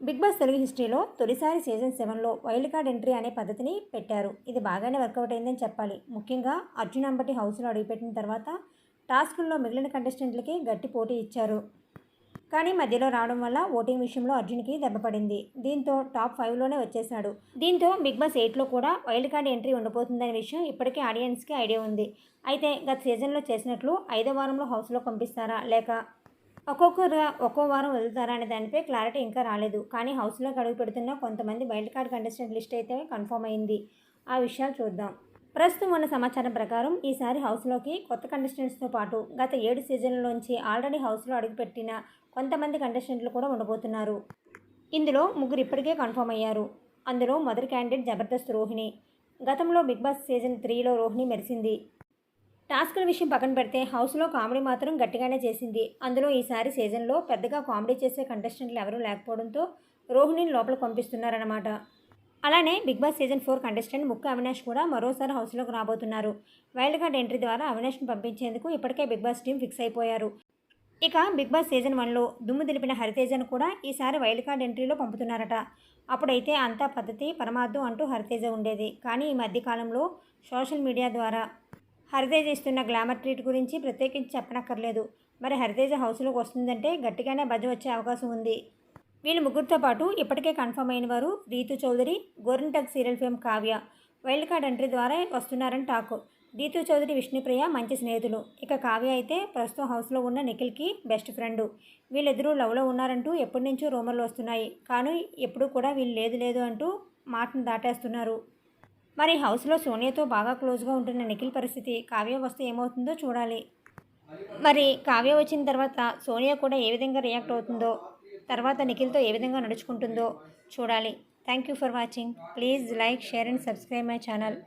Big boss Telugu హిస్టరీలో తొలిసారి season సెవెన్లో వైల్డ్ కార్డ్ ఎంట్రీ అనే పద్ధతిని పెట్టారు. ఇది బాగానే వర్కౌట్ అయిందని చెప్పాలి. ముఖ్యంగా అర్జున్ అంబటి హౌస్లో అడుగుపెట్టిన తర్వాత టాస్కుల్లో మిగిలిన కంటెస్టెంట్లకి గట్టి పోటీ ఇచ్చారు. కానీ మధ్యలో రావడం వల్ల ఓటింగ్ విషయంలో అర్జున్కి దెబ్బపడింది దీంతో టాప్ ఫైవ్లోనే వచ్చేశాడు. దీంతో బిగ్ బాస్ ఎయిట్లో కూడా వైల్డ్ కార్డ్ ఎంట్రీ ఉండబోతుందనే విషయం ఇప్పటికే ఆడియన్స్కి ఐడియా ఉంది. అయితే గత సీజన్లో చేసినట్లు ఐదో వారంలో హౌస్లో పంపిస్తారా? లేక ఒక్కొక్కరు ఒక్కో వారం వదులుతారా అనే దానిపై క్లారిటీ ఇంకా రాలేదు. కానీ హౌస్లోకి అడుగు పెడుతున్న కొంతమంది వైల్డ్ కార్డ్ కంటెస్టెంట్ లిస్ట్ అయితే కన్ఫర్మ్ అయింది. ఆ విషయాలు చూద్దాం. ప్రస్తుతం ఉన్న సమాచారం ప్రకారం ఈసారి హౌస్లోకి కొత్త కంటెస్టెంట్స్తో పాటు గత ఏడు సీజన్లలోంచి ఆల్రెడీ హౌస్లో అడుగుపెట్టిన కొంతమంది కంటెస్టెంట్లు కూడా ఉండబోతున్నారు. ఇందులో ముగ్గురు ఇప్పటికే కన్ఫర్మ్ అయ్యారు. అందులో మొదటి క్యాండిడేట్ జబర్దస్త్ రోహిణి. గతంలో బిగ్ బాస్ సీజన్ త్రీలో రోహిణి మెరిసింది. టాస్కుల విషయం పక్కన పెడితే హౌస్లో కామెడీ మాత్రం గట్టిగానే చేసింది. అందులో ఈసారి సీజన్లో పెద్దగా కామెడీ చేసే కంటెస్టెంట్లు ఎవరూ లేకపోవడంతో రోహిణిని లోపల పంపిస్తున్నారన్నమాట. అలానే Bigg Boss season four contestant ముక్క అవినాష్ కూడా మరోసారి హౌస్లోకి రాబోతున్నారు. వైల్డ్ కార్డ్ ఎంట్రీ ద్వారా అవినాష్ని పంపించేందుకు ఇప్పటికే బిగ్ బాస్ టీం ఫిక్స్ అయిపోయారు. ఇక బిగ్ బాస్ సీజన్ వన్లో దుమ్ము దిలిపిన హరితేజను కూడా ఈసారి వైల్డ్ కార్డ్ ఎంట్రీలో పంపుతున్నారట. అప్పుడైతే అంతా పద్ధతి పరమార్థం అంటూ హరితేజ ఉండేది. కానీ ఈ మధ్యకాలంలో సోషల్ మీడియా ద్వారా హరితేజ ఇస్తున్న గ్లామర్ ట్రీట్ గురించి ప్రత్యేకించి చెప్పనక్కర్లేదు. మరి హరితేజ హౌస్లోకి వస్తుందంటే గట్టిగానే బజ్జ వచ్చే అవకాశం ఉంది. వీళ్ళు ముగ్గురితో పాటు ఇప్పటికే కన్ఫర్మ్ అయిన వారు Rithu Chowdary Gorintak serial fame Kavya wild card entry ద్వారా వస్తున్నారని టాక్. రీతు చౌదరి విష్ణుప్రియ మంచి స్నేహితులు. ఇక కావ్య అయితే ప్రస్తుతం హౌస్లో ఉన్న నిఖిల్కి బెస్ట్ ఫ్రెండ్. వీళ్ళిద్దరూ లవ్లో ఉన్నారంటూ ఎప్పటి నుంచో రూమర్లు వస్తున్నాయి. కానీ ఎప్పుడు కూడా వీళ్ళు లేదు లేదు అంటూ మాటను దాటేస్తున్నారు. మరి హౌస్లో సోనియాతో బాగా క్లోజ్గా ఉంటున్న నిఖిల్ పరిస్థితి కావ్య వస్తే ఏమవుతుందో చూడాలి. మరి కావ్య వచ్చిన తర్వాత సోనియా కూడా ఏ విధంగా రియాక్ట్ అవుతుందో తర్వాత నిఖిల్తో ఏ విధంగా నడుచుకుంటుందో చూడాలి. Thank you for watching. Please like share and subscribe my channel.